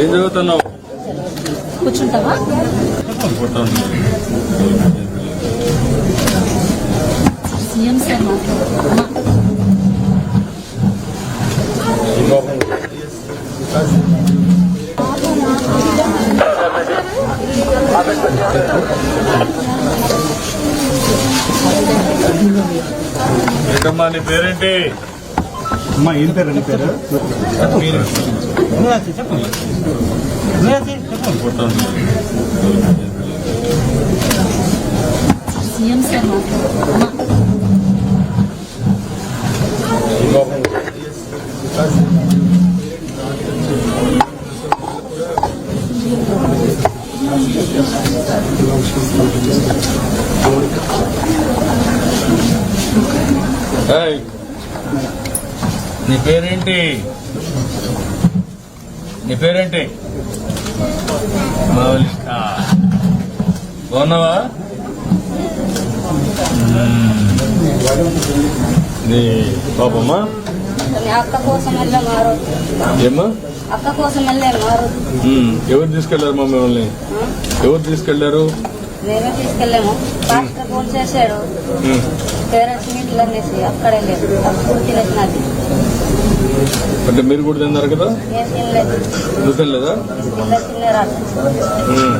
ఏం చదువుతున్నావు? కూర్చుంటావా? CM sir ఏంటమ్మా నీ పేరేంటి? అమ్మా ఏం పేరు నీ పేరు నువ్వు చెప్పు నువ్వు చెప్పు సీఎం సార్ మాట్లాడు ఏయ్, నీ పేరేంటి? నీ పేరేంటి? మౌలిక బాగున్నావా. నీ పాపమ్మా? ఏమ్మా. ఎవరు తీసుకెళ్ళారు మా మిమ్మల్ని? ఎవరు తీసుకెళ్ళారు? తీసుకెళ్ళాము. పాస్టర్ ఫోన్ చేశాడు. మ్మ్. పేరెంట్స్ మీట్లు అనేసి అక్కడే లేదు. అప్పుడు తినేసినది అంటే మీరు కూడా తిన్నారు కదా? తిన్నారా మ్మ్.